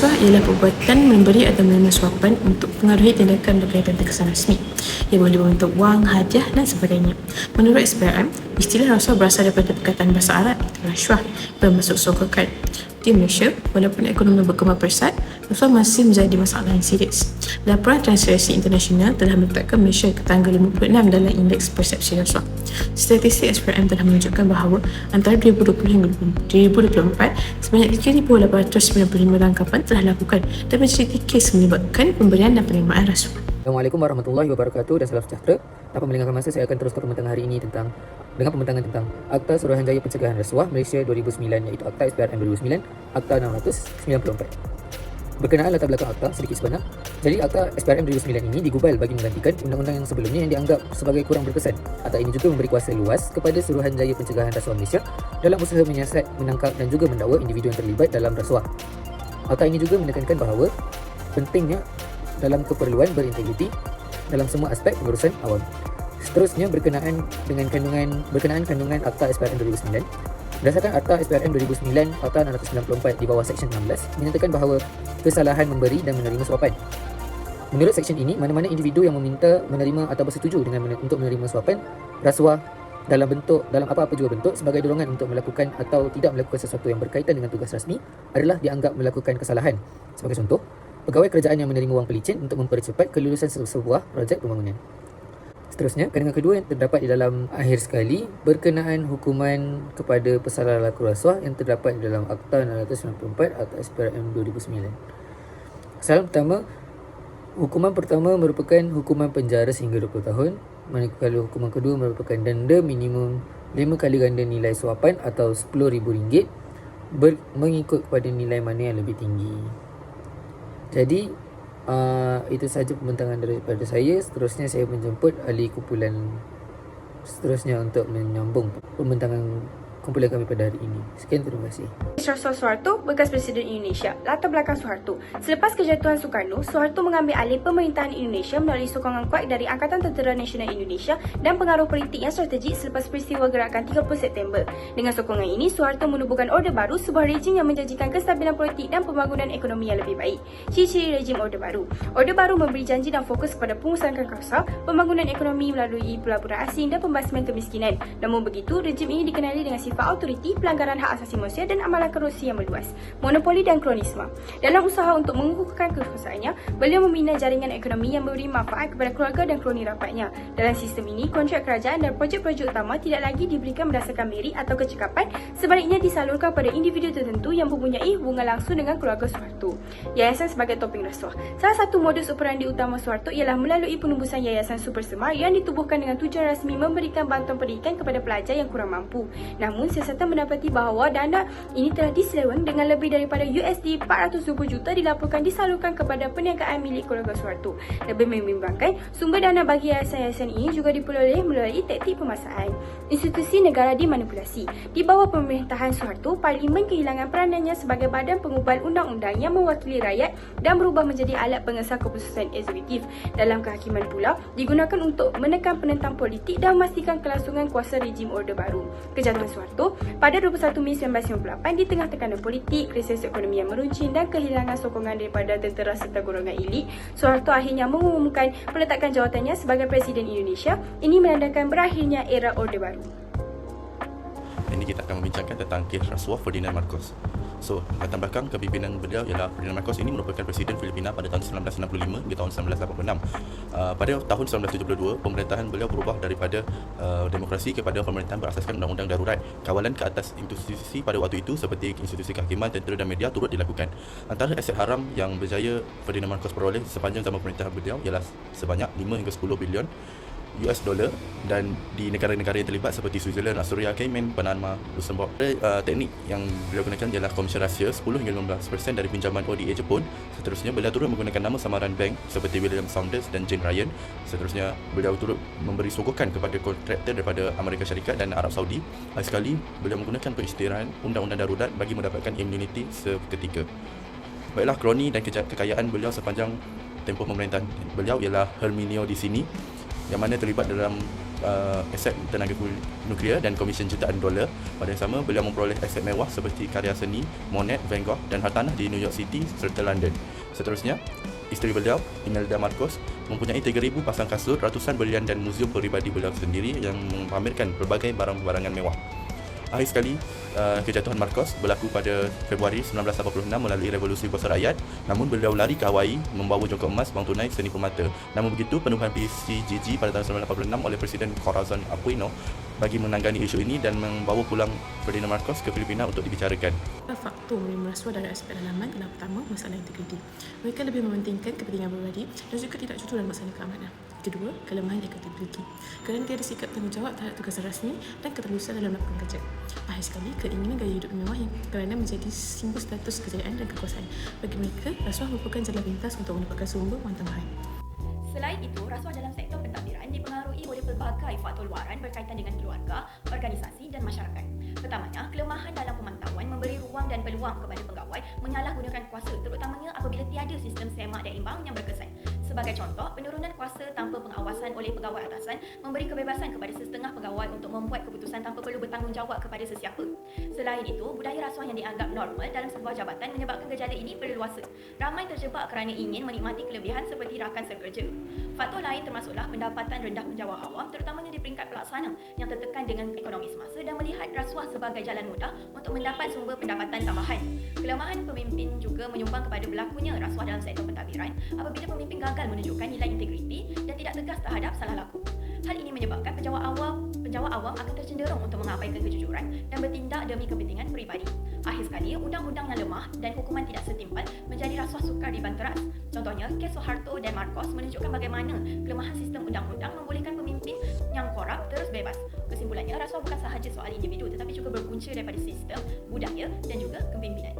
Rasuah ialah perbuatan memberi atau menerima suapan untuk pengaruhi tindakan berkaitan terkesan rasmi. Ia boleh berbentuk wang, hadiah dan sebagainya. Menurut SPRM, istilah rasuah berasal daripada perkataan bahasa Arab rasuah bermaksud sogokan. Di Malaysia, walaupun ekonomi berkembang pesat, rasuah masih menjadi masalah yang serius. Laporan Transparansi Internasional telah meletakkan Malaysia ke tangga 56 dalam indeks persepsi rasuah. Statistik SPRM telah menunjukkan bahawa antara 2020 hingga 2024, sebanyak 3,895 tangkapan telah dilakukan dan menjadi kes menyebabkan pemberian dan penerimaan rasuah. Assalamualaikum warahmatullahi wabarakatuh dan salam sejahtera. Tanpa melengahkan masa, saya akan teruskan pembincangan hari ini tentang dengan pembincangan tentang Akta Suruhanjaya Pencegahan Rasuah Malaysia 2009 iaitu Akta SPRM 2009, Akta 694. Berkenaan latar belakang Akta sedikit sebanyak. Jadi Akta SPRM 2009 ini digubal bagi menggantikan undang-undang yang sebelumnya yang dianggap sebagai kurang berkesan. Akta ini juga memberi kuasa luas kepada Suruhanjaya Pencegahan Rasuah Malaysia dalam usaha menyiasat, menangkap dan juga mendakwa individu yang terlibat dalam rasuah. Akta ini juga menekankan bahawa pentingnya dalam keperluan berintegriti dalam semua aspek pengurusan awam. Seterusnya berkenaan dengan kandungan berkenaan kandungan Akta SPRM 2009. Berdasarkan Akta SPRM 2009 Akta 694 di bawah Seksyen 16 menyatakan bahawa kesalahan memberi dan menerima suapan. Menurut seksyen ini, mana-mana individu yang meminta, menerima atau bersetuju dengan men- untuk menerima suapan, rasuah dalam bentuk dalam apa-apa juga bentuk sebagai dorongan untuk melakukan atau tidak melakukan sesuatu yang berkaitan dengan tugas rasmi adalah dianggap melakukan kesalahan. Sebagai contoh, pegawai kerajaan yang menerima wang pelicin untuk mempercepat kelulusan se- sebuah projek pembangunan. Seterusnya, kandungan kedua yang terdapat di dalam akhir sekali berkenaan hukuman kepada pesalah laku rasuah yang terdapat di dalam Akta 694 atau SPRM 2009. Kesalahan pertama, hukuman pertama merupakan hukuman penjara sehingga 20 tahun, manakala hukuman kedua merupakan denda minimum 5 kali ganda nilai suapan atau RM10,000 ber, mengikut kepada nilai mana yang lebih tinggi. Jadi uh, itu sahaja pembincangan daripada saya. Seterusnya saya menjemput ahli kumpulan seterusnya untuk menyambung pembincangan kumpulan kami pada hari ini. Sekian terima kasih. Rasuah Soeharto, bekas Presiden Indonesia. Latar belakang Soeharto. Selepas kejatuhan Soekarno, Soeharto mengambil alih pemerintahan Indonesia melalui sokongan kuat dari Angkatan Tentera Nasional Indonesia dan pengaruh politik yang strategik selepas peristiwa gerakan 30 September. Dengan sokongan ini, Soeharto menubuhkan Orde Baru, sebuah rejim yang menjanjikan kestabilan politik dan pembangunan ekonomi yang lebih baik. Ciri-ciri rejim Orde Baru. Orde Baru memberi janji dan fokus kepada pengusahaan kausa, pembangunan ekonomi melalui pelaburan asing dan pembasmian kemiskinan. Namun begitu, rejim ini dikenali dengan sifat autoriti, pelanggaran hak asasi manusia dan amalan korupsi yang meluas, monopoli dan kronisme. Dalam usaha untuk mengukuhkan kekuasaannya, beliau membina jaringan ekonomi yang memberi manfaat kepada keluarga dan kroni rapatnya. Dalam sistem ini, kontrak kerajaan dan projek-projek utama tidak lagi diberikan berdasarkan merit atau kecekapan, sebaliknya disalurkan pada individu tertentu yang mempunyai hubungan langsung dengan keluarga Soeharto. Yayasan sebagai topeng rasuah. Salah satu modus operandi utama Soeharto ialah melalui penubusan Yayasan Super Semar yang ditubuhkan dengan tujuan rasmi memberikan bantuan pendidikan kepada pelajar yang kurang mampu. Namun, siasatan mendapati bahawa dana ini telah diseleweng dengan lebih daripada USD 420 juta dilaporkan disalurkan kepada perniagaan milik keluarga Soeharto. Lebih membimbangkan, sumber dana bagi yayasan-yayasan ini juga diperoleh melalui taktik pemasaran. Institusi negara dimanipulasi. Di bawah pemerintahan Soeharto, Parlimen kehilangan peranannya sebagai badan pengubal undang-undang yang mewakili rakyat dan berubah menjadi alat pengesah keputusan eksekutif. Dalam kehakiman pula, digunakan untuk menekan penentang politik dan memastikan kelangsungan kuasa rejim Orde Baru. Kejatuhan Soeharto pada 21 Mei 1998 di tengah tekanan politik, krisis ekonomi yang meruncing dan kehilangan sokongan daripada tentera serta golongan elit, Soeharto akhirnya mengumumkan peletakan jawatannya sebagai Presiden Indonesia. Ini menandakan berakhirnya era Orde Baru. Kita akan membincangkan tentang kes rasuah Ferdinand Marcos. So, latar belakang kepimpinan beliau ialah Ferdinand Marcos ini merupakan Presiden Filipina pada tahun 1965 hingga tahun 1986. Uh, pada tahun 1972, pemerintahan beliau berubah daripada uh, demokrasi kepada pemerintahan berasaskan undang-undang darurat. Kawalan ke atas institusi pada waktu itu seperti institusi kehakiman, tentera dan media turut dilakukan. Antara aset haram yang berjaya Ferdinand Marcos peroleh sepanjang zaman pemerintahan beliau ialah sebanyak 5 hingga 10 bilion US dollar dan di negara-negara yang terlibat seperti Switzerland, Astoria, Cayman, Panama, Luxembourg. Uh, teknik yang beliau gunakan ialah komisi rahsia 10 hingga 15% dari pinjaman ODA Jepun. Seterusnya beliau turut menggunakan nama samaran bank seperti William Saunders dan Jane Ryan. Seterusnya beliau turut memberi sokongan kepada kontraktor daripada Amerika Syarikat dan Arab Saudi. Lagi sekali beliau menggunakan peristilaan undang-undang darurat bagi mendapatkan immunity seketika. Baiklah kroni dan kekayaan beliau sepanjang tempoh pemerintahan beliau ialah Herminio di sini yang mana terlibat dalam uh, aset tenaga nuklear dan komisen jutaan dolar. Pada yang sama, beliau memperoleh aset mewah seperti karya seni, Monet, Van Gogh dan hartanah di New York City serta London. Seterusnya, isteri beliau, Imelda Marcos, mempunyai 3,000 pasang kasut, ratusan berlian dan muzium peribadi beliau sendiri yang memamerkan berbagai barang-barangan mewah. Akhir sekali, uh, kejatuhan Marcos berlaku pada Februari 1986 melalui revolusi kuasa rakyat. Namun beliau lari ke Hawaii membawa jongkok emas, wang tunai, seni permata. Namun begitu, penubuhan PCGG pada tahun 1986 oleh Presiden Corazon Aquino bagi menangani isu ini dan membawa pulang Ferdinand Marcos ke Filipina untuk dibicarakan. Faktor menerima rasuah dari aspek dalaman adalah pertama, masalah integriti. Mereka lebih mementingkan kepentingan pribadi dan juga tidak jujur dalam masalah keamanan. Kedua, kelemahan accountability. Kerana tiada sikap tanggungjawab terhadap tugasan rasmi dan keterusan dalam melakukan kerja. Akhir sekali, keinginan gaya hidup mewah yang kerana menjadi simbol status kejayaan dan kekuasaan. Bagi mereka, rasuah merupakan jalan pintas untuk mendapatkan sumber wang tambahan. Selain itu, rasuah dalam sektor pentadbiran dipengaruhi oleh pelbagai faktor luaran berkaitan dengan keluarga, organisasi dan masyarakat. Pertamanya, kelemahan dalam pemantauan memberi ruang dan peluang kepada pegawai menyalahgunakan kuasa terutamanya apabila tiada sistem semak dan imbang yang berkesan. Sebagai contoh, penurunan kuasa tanpa pengawasan oleh pegawai atasan memberi kebebasan kepada setengah pegawai untuk membuat keputusan tanpa perlu bertanggungjawab kepada sesiapa. Selain itu, budaya rasuah yang dianggap normal dalam sebuah jabatan menyebabkan gejala ini berluasa. Ramai terjebak kerana ingin menikmati kelebihan seperti rakan sekerja. Faktor lain termasuklah pendapatan rendah penjawat awam terutamanya di peringkat pelaksana yang tertekan dengan ekonomi semasa dan melihat rasuah sebagai jalan mudah untuk mendapat sumber pendapatan tambahan. Kelemahan pemimpin juga menyumbang kepada berlakunya rasuah dalam sektor pentadbiran apabila pemimpin gagal menunjukkan nilai integriti dan tidak tegas terhadap salah laku. Hal ini menyebabkan penjawat awam penjawat awam akan tercenderung untuk mengabaikan kejujuran dan bertindak demi kepentingan peribadi. Akhir sekali, undang-undang yang lemah dan hukuman tidak setimpal menjadi rasuah sukar dibanteras. Contohnya, kes Soeharto dan Marcos menunjukkan bagaimana kelemahan sistem undang-undang membolehkan pemimpin yang korup terus bebas. Kesimpulannya, rasuah bukan sahaja soal individu tetapi juga berpunca daripada sistem, budaya dan juga kepimpinan.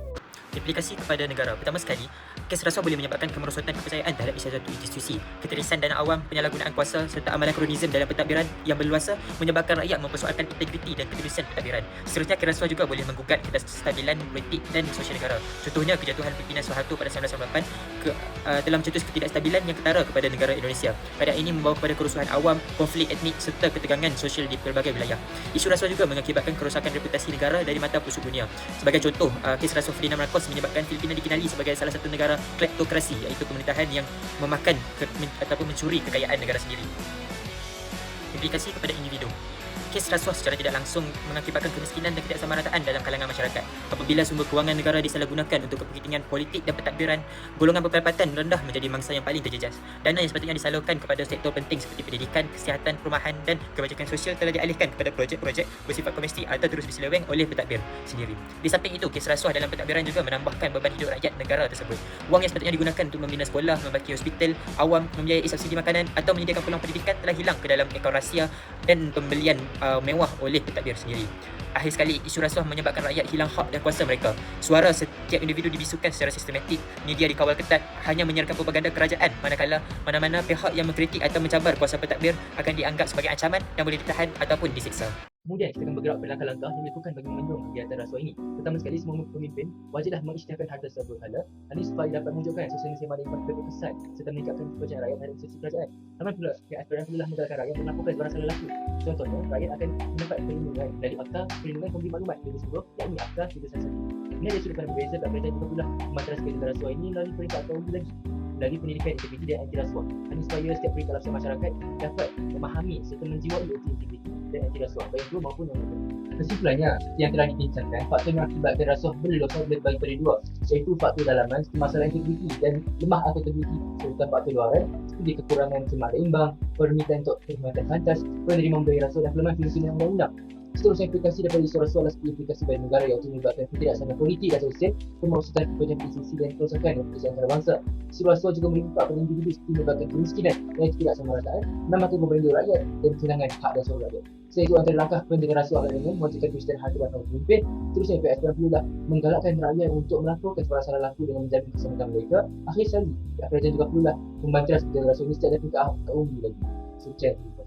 Implikasi kepada negara. Pertama sekali, kes rasuah boleh menyebabkan kemerosotan kepercayaan terhadap satu institusi. Keterisan dana awam, penyalahgunaan kuasa serta amalan kronisme dalam pentadbiran yang berluasa menyebabkan rakyat mempersoalkan integriti dan keterusan pentadbiran. Seterusnya, kes rasuah juga boleh menggugat kestabilan politik dan sosial negara. Contohnya, kejatuhan pimpinan Soeharto pada 1998 ke, uh, telah mencetus ketidakstabilan yang ketara kepada negara Indonesia. Keadaan ini membawa kepada kerusuhan awam, konflik etnik serta ketegangan sosial di pelbagai wilayah. Isu rasuah juga mengakibatkan kerosakan reputasi negara dari mata musuh dunia. Sebagai contoh, uh, kes rasuah Ferdinand Marcos menyebabkan Filipina dikenali sebagai salah satu negara kleptokrasi iaitu pemerintahan yang memakan ke, men, ataupun mencuri kekayaan negara sendiri. Implikasi kepada individu kes rasuah secara tidak langsung mengakibatkan kemiskinan dan ketidaksamarataan dalam kalangan masyarakat. Apabila sumber kewangan negara disalahgunakan untuk kepentingan politik dan pentadbiran, golongan berpendapatan rendah menjadi mangsa yang paling terjejas. Dana yang sepatutnya disalurkan kepada sektor penting seperti pendidikan, kesihatan, perumahan dan kebajikan sosial telah dialihkan kepada projek-projek bersifat komersi atau terus diseleweng oleh pentadbir sendiri. Di samping itu, kes rasuah dalam pentadbiran juga menambahkan beban hidup rakyat negara tersebut. Wang yang sepatutnya digunakan untuk membina sekolah, membaki hospital, awam, membiayai subsidi makanan atau menyediakan peluang pendidikan telah hilang ke dalam ekor rahsia dan pembelian uh, mewah oleh pentadbir sendiri. Akhir sekali, isu rasuah menyebabkan rakyat hilang hak dan kuasa mereka. Suara setiap individu dibisukan secara sistematik, media dikawal ketat, hanya menyiarkan propaganda kerajaan manakala mana-mana pihak yang mengkritik atau mencabar kuasa pentadbir akan dianggap sebagai ancaman dan boleh ditahan ataupun disiksa. Kemudian kita akan bergerak pada langkah-langkah yang dilakukan bagi membendung kegiatan rasuah ini. Pertama sekali semua pemimpin wajiblah mengisytiharkan harta secara berhala ini supaya dapat menunjukkan sosial yang yang berkesan serta meningkatkan kepercayaan rakyat terhadap institusi kerajaan. Namun pula aspiran perlulah menggalakkan rakyat melakukan sebarang salah laku. Contohnya, rakyat akan mendapat perlindungan dari Akta Perlindungan Pemberi Maklumat 2010 yakni Akta 311. Ini ada sudut pandang berbeza dan kerajaan juga pula memantraskan kegiatan rasuah ini melalui peringkat atau lagi lagi pendidikan integriti dan anti rasuah. Ini supaya setiap peringkat lapisan masyarakat dapat memahami serta menjiwai dan anti rasuah baik dua maupun yang lain. Kesimpulannya, yang telah dibincangkan, faktor yang akibatkan rasuah berlelosan boleh dibagi pada dua, iaitu faktor dalaman masalah integriti dan lemah atau integriti serta faktor luaran seperti kekurangan semak imbang, permintaan untuk perkhidmatan pantas, penerima memberi rasuah dan kelemahan filosofi yang undang-undang. Seterusnya implikasi daripada seperti implikasi bagi negara iaitu menyebabkan ketidaksamaan politik dan sosial, kemerosotan kepentingan institusi dan kerosakan yang berkaitan antarabangsa. Rasuah juga berimpact pada individu seperti menyebabkan kemiskinan dan ketidaksamarataan, menambahkan beban rakyat dan kehilangan hak dan suara rakyat. Selain itu antara langkah pendengar rasuah adalah dengan mewajibkan kejujuran harta dan pemimpin. Terusnya PSPM perlulah menggalakkan rakyat untuk melakukan sebarang salah laku dengan menjamin keselamatan mereka. Akhir sekali, pihak kerajaan juga perlulah membantu pendengar rasuah ini setiap ada ke umum lagi. Kasih.